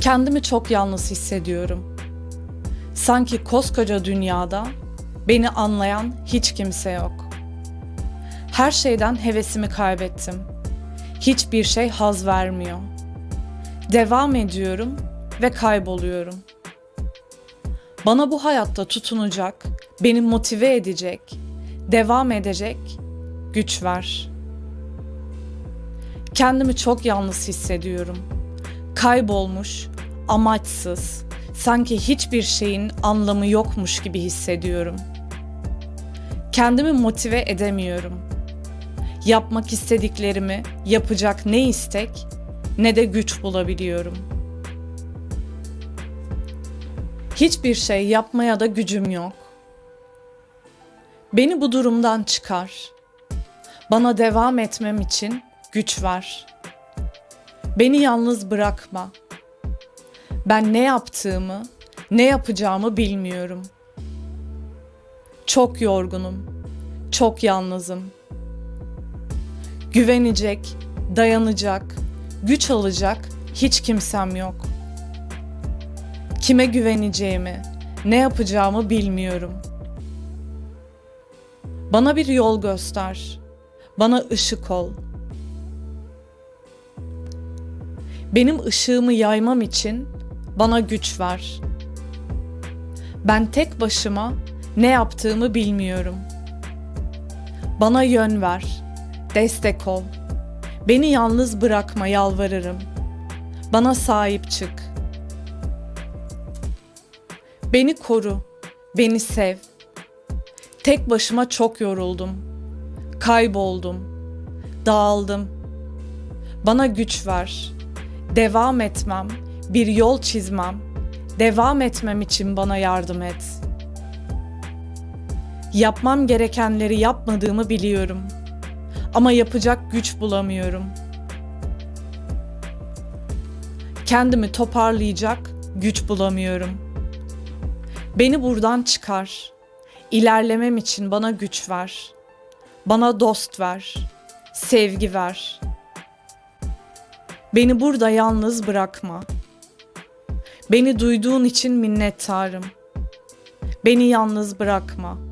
Kendimi çok yalnız hissediyorum. Sanki koskoca dünyada beni anlayan hiç kimse yok. Her şeyden hevesimi kaybettim. Hiçbir şey haz vermiyor. Devam ediyorum ve kayboluyorum. Bana bu hayatta tutunacak, beni motive edecek, devam edecek güç ver. Kendimi çok yalnız hissediyorum. Kaybolmuş, amaçsız, sanki hiçbir şeyin anlamı yokmuş gibi hissediyorum. Kendimi motive edemiyorum. Yapmak istediklerimi yapacak ne istek ne de güç bulabiliyorum. Hiçbir şey yapmaya da gücüm yok. Beni bu durumdan çıkar. Bana devam etmem için güç ver. Beni yalnız bırakma. Ben ne yaptığımı, ne yapacağımı bilmiyorum. Çok yorgunum. Çok yalnızım. Güvenecek, dayanacak, güç alacak hiç kimsem yok. Kime güveneceğimi, ne yapacağımı bilmiyorum. Bana bir yol göster. Bana ışık ol. Benim ışığımı yaymam için bana güç ver. Ben tek başıma ne yaptığımı bilmiyorum. Bana yön ver. Destek ol. Beni yalnız bırakma yalvarırım. Bana sahip çık. Beni koru. Beni sev. Tek başıma çok yoruldum. Kayboldum. Dağıldım. Bana güç ver. Devam etmem, bir yol çizmem. Devam etmem için bana yardım et. Yapmam gerekenleri yapmadığımı biliyorum. Ama yapacak güç bulamıyorum. Kendimi toparlayacak güç bulamıyorum. Beni buradan çıkar. İlerlemem için bana güç ver. Bana dost ver. Sevgi ver. Beni burada yalnız bırakma. Beni duyduğun için minnettarım. Beni yalnız bırakma.